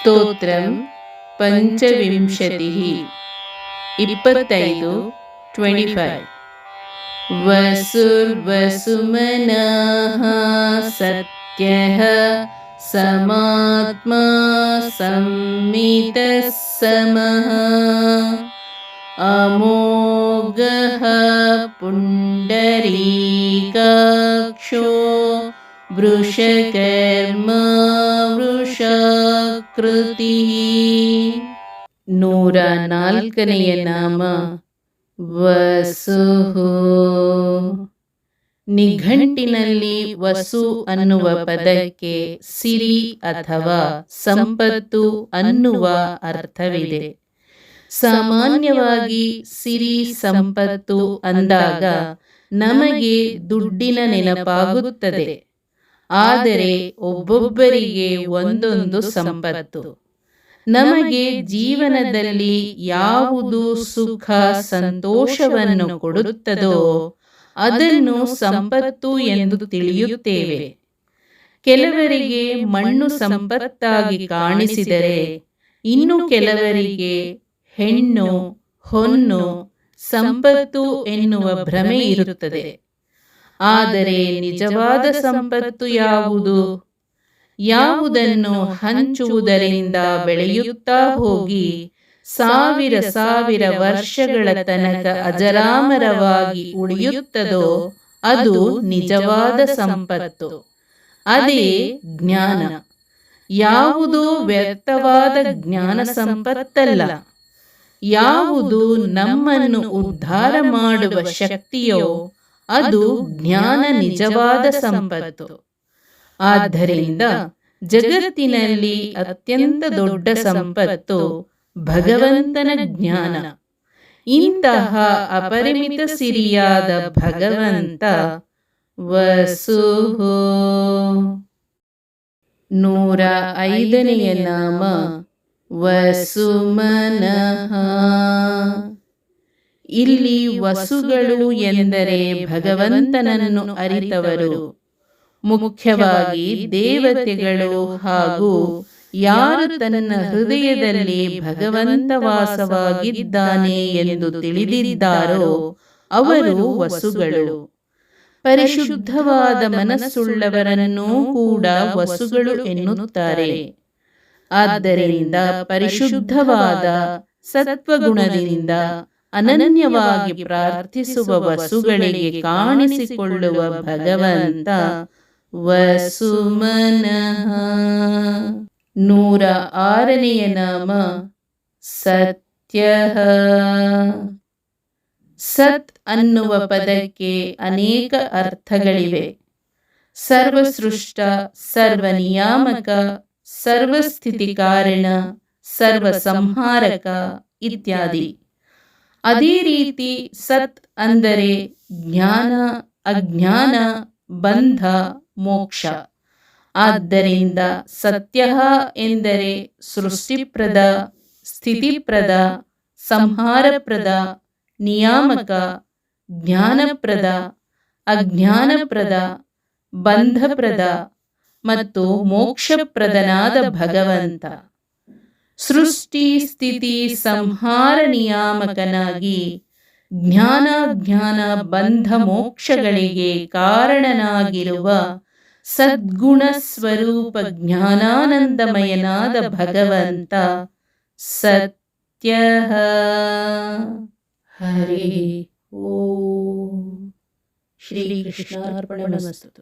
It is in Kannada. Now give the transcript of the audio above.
ಸ್ತೋತ್ರಂ ಪಂಚವಿಂಶತಿः ಇಪ್ಪತ್ತೈದು ಟ್ವೆಂಟಿ ಫೈವ್ ವಸುರ್ವಸುಮನಃ ಸತ್ಯಃ समात्मा संमितः समः अमोघः पुण्डरीकाक्षो वृषकर्मा ವೃಷಾಕೃತಿ ನೂರ ನಾಲ್ಕನೆಯ ನಾಮ ವಸುಹು ನಿಘಂಟಿನಲ್ಲಿ ವಸು ಅನ್ನುವ ಪದಕ್ಕೆ ಸಿರಿ ಅಥವಾ ಸಂಪತ್ತು ಅನ್ನುವ ಅರ್ಥವಿದೆ ಸಾಮಾನ್ಯವಾಗಿ ಸಿರಿ ಸಂಪತ್ತು ಅಂದಾಗ ನಮಗೆ ದುಡ್ಡಿನ ನೆನಪಾಗುತ್ತದೆ ಆದರೆ ಒಬ್ಬೊಬ್ಬರಿಗೆ ಒಂದೊಂದು ಸಂಪತ್ತು. ನಮಗೆ ಜೀವನದಲ್ಲಿ ಯಾವುದು ಸುಖ, ಸಂತೋಷವನ್ನು ಕೊಡುತ್ತದೋ ಅದನ್ನು ಸಂಪತ್ತು ಎಂದು ತಿಳಿಯುತ್ತೇವೆ. ಕೆಲವರಿಗೆ ಮಣ್ಣು ಸಂಪತ್ತಾಗಿ ಕಾಣಿಸಿದರೆ, ಇನ್ನು ಕೆಲವರಿಗೆ ಹೆಣ್ಣು, ಹೊನ್ನು, ಸಂಪತ್ತು ಎನ್ನುವ ಭ್ರಮೆ ಇರುತ್ತದೆ. ಆದರೆ ನಿಜವಾದ ಸಂಪತ್ತು ಯಾವುದು? ಯಾವುದನ್ನು ಹಂಚುವುದರಿಂದ ಬೆಳೆಯುತ್ತಾ ಹೋಗಿ? ಸಾವಿರ ಸಾವಿರ ವರ್ಷಗಳ ತನಕ ಅಜರಾಮರವಾಗಿ ಉಳಿಯುತ್ತದೋ? ಅದು ನಿಜವಾದ ಸಂಪತ್ತು. ಅದೇ ಜ್ಞಾನ. ಯಾವುದು ವ್ಯರ್ಥವಾದ ಜ್ಞಾನ ಸಂಪತ್ತಲ್ಲ. ಯಾವುದು ನಮ್ಮನ್ನು ಉದ್ಧಾರ ಮಾಡುವ ಶಕ್ತಿಯೋ ಅದು ಜ್ಞಾನ ನಿಜವಾದ ಸಂಪತ್ತು. ಆದ್ದರಿಂದ ಜಗತ್ತಿನಲ್ಲಿ ಅತ್ಯಂತ ದೊಡ್ಡ ಸಂಪತ್ತು ಭಗವಂತನ ಜ್ಞಾನ. ಇಂತಹ ಅಪರಿಮಿತ ಸಿರಿಯಾದ ಭಗವಂತ ವಸುಹು. ನೂರ ಐದನೆಯ ನಾಮ ವಸುಮನಃ. ಇಲ್ಲಿ ವಸುಗಳು ಎಂದರೆ ಭಗವಂತನನ್ನು ಅರಿತವರು. ಮುಖ್ಯವಾಗಿ ದೇವತೆಗಳು ಹಾಗೂ ಯಾರು ತನ್ನ ಹೃದಯದಲ್ಲಿ ಭಗವಂತ ವಾಸವಾಗಿದ್ದಾನೆ ಎಂದು ತಿಳಿದಿದ್ದಾರೋ ಅವರು ವಸುಗಳು. ಪರಿಶುದ್ಧವಾದ ಮನಸ್ಸುಳ್ಳವರನ್ನೂ ಕೂಡ ವಸುಗಳು ಎನ್ನುತ್ತಾರೆ. ಆದ್ದರಿಂದ ಪರಿಶುದ್ಧವಾದ ಸತ್ವಗುಣದಿಂದ ಅನನ್ಯವಾಗಿ ಪ್ರಾರ್ಥಿಸುವ ವಸುಗಳಿಗೆ ಕಾಣಿಸಿಕೊಳ್ಳುವ ಭಗವಂತ ವಸುಮನ. ನೂರ ಆರನೆಯ ನಾಮ ಸತ್ಯ. ಸತ್ ಅನ್ನುವ ಪದಕ್ಕೆ ಅನೇಕ ಅರ್ಥಗಳಿವೆ. ಸರ್ವಸೃಷ್ಟ ಸರ್ವನಿಯಾಮಕ ಸರ್ವಸ್ಥಿತಿ ಕಾರಣ ಸರ್ವ ಸಂಹಾರಕ ಇತ್ಯಾದಿ. ಅದೇ ರೀತಿ ಸತ್ ಅಂದರೆ ಜ್ಞಾನ, ಅಜ್ಞಾನ, ಬಂಧ, ಮೋಕ್ಷ. ಆದ್ದರಿಂದ ಸತ್ಯ ಎಂದರೆ ಸೃಷ್ಟಿಪ್ರದ, ಸ್ಥಿತಿಪ್ರದ, ಸಂಹಾರಪ್ರದ, ನಿಯಾಮಕ, ಜ್ಞಾನಪ್ರದ, ಅಜ್ಞಾನಪ್ರದ, ಬಂಧಪ್ರದ ಮತ್ತು ಮೋಕ್ಷಪ್ರದನಾದ ಭಗವಂತ. ಸೃಷ್ಟಿ ಸ್ಥಿತಿ ಸಂಹಾರ ನಿಯಾಮಕನಾಗಿ. ಜ್ಞಾನ ಜ್ಞಾನ ಬಂಧ ಮೋಕ್ಷಗಳಿಗೆ ಕಾರಣನಾಗಿರುವ ಸದ್ಗುಣ ಸ್ವರೂಪ ಜ್ಞಾನಾನಂದಮಯನಾದ ಭಗವಂತ ಸತ್ಯ ಹರಿ ಓ. ಶ್ರೀಕೃಷ್ಣಾರ್ಪಣಮಸ್ತು